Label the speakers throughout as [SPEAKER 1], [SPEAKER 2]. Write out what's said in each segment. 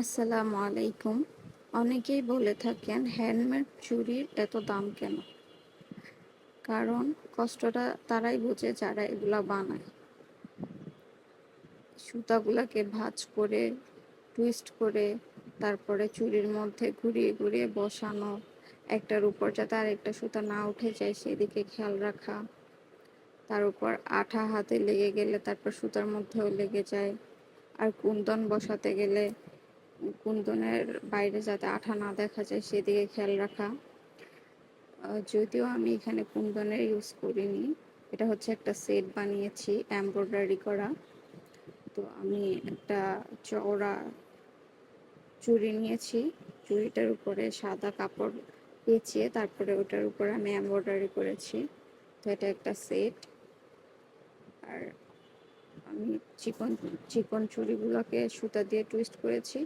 [SPEAKER 1] আসসালামু আলাইকুম। অনেকেই বলে থাকেন, হ্যান্ডমেড চুড়ির এত দাম কেন? কারণ কষ্টটা তারাই বোঝে যারা এগুলা বানায়। সুতাগুলাকে ভাঁজ করে, টুইস্ট করে, তারপরে চুড়ির মধ্যে ঘুরিয়ে ঘুরিয়ে বসানো, একটার উপর যাতে আরেকটা সুতা না উঠে যায় সেদিকে খেয়াল রাখা, তার উপর আঠা হাতে লেগে গেলে তারপর সুতার মধ্যেও লেগে যায়, আর কুন্দন বসাতে গেলে কুন্দনের বাইরে যাতে আঠা না দেখা যায় সেদিকে খেয়াল রাখা। যদিও আমি এখানে কুন্দনের ইউজ করিনি, এটা হচ্ছে একটা সেট বানিয়েছি এমব্রয়ডারি করা। তো আমি একটা চওড়া চুড়ি নিয়েছি, চুড়িটার উপরে সাদা কাপড় পেঁচিয়ে তারপরে ওটার উপরে আমি এমব্রয়ডারি করেছি। তো এটা একটা সেট আর আমি চিকন চিকন চুড়িগুলোকে সুতা দিয়ে টুইস্ট করেছি।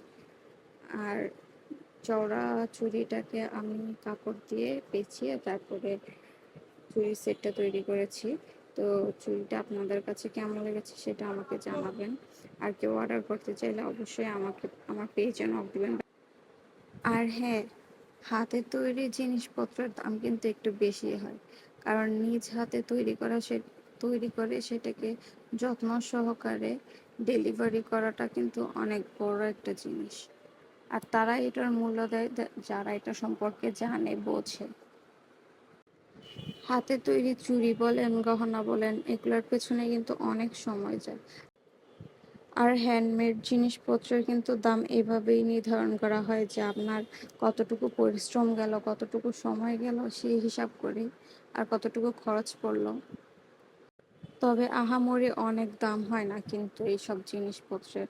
[SPEAKER 1] আর চওড়া চুড়িটাকে আমি কাপড় দিয়ে পেঁচিয়ে তারপরে চুড়ির সেটটা তৈরি করেছি। তো চুড়িটা আপনাদের কাছে কেমন লেগেছে সেটা আমাকে জানাবেন। আর কেউ অর্ডার করতে চাইলে অবশ্যই আমাকে, আমার পেজে নক দিবেন। আর হ্যাঁ হাতে তৈরি জিনিসপত্রের দাম কিন্তু একটু বেশি হয়। কারণ নিজ হাতে তৈরি করা সে, তৈরি করে সেটাকে যত্ন সহকারে ডেলিভারি করাটা কিন্তু অনেক বড় একটা জিনিস। আর তারা এটার মূল্য দেয় যারা এটা সম্পর্কে জানে, বোঝে। হাতে তৈরি চুড়ি বলেন, গহনা বলেন, এগুলোর পেছনে কিন্তু অনেক সময় যায়। আর হ্যান্ডমেড জিনিসপত্রের কিন্তু দাম এভাবেই নির্ধারণ করা হয় যে আপনার কতটুকু পরিশ্রম গেল, কতটুকু সময় গেল সেই হিসাব করে আর কতটুকু খরচ পড়ল। তবে আহামরি অনেক দাম হয় না কিন্তু এইসব জিনিসপত্রের।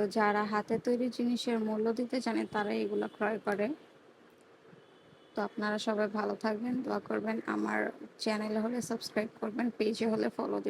[SPEAKER 1] তো যারা হাতে তৈরি জিনিসের মূল্য দিতে জানে তারা এগুলো ক্রয় করে। তো আপনারা সবাই ভালো থাকবেন, দোয়া করবেন। আমার চ্যানেলে হলে সাবস্ক্রাইব করবেন, পেজে হলে ফলো দিবেন।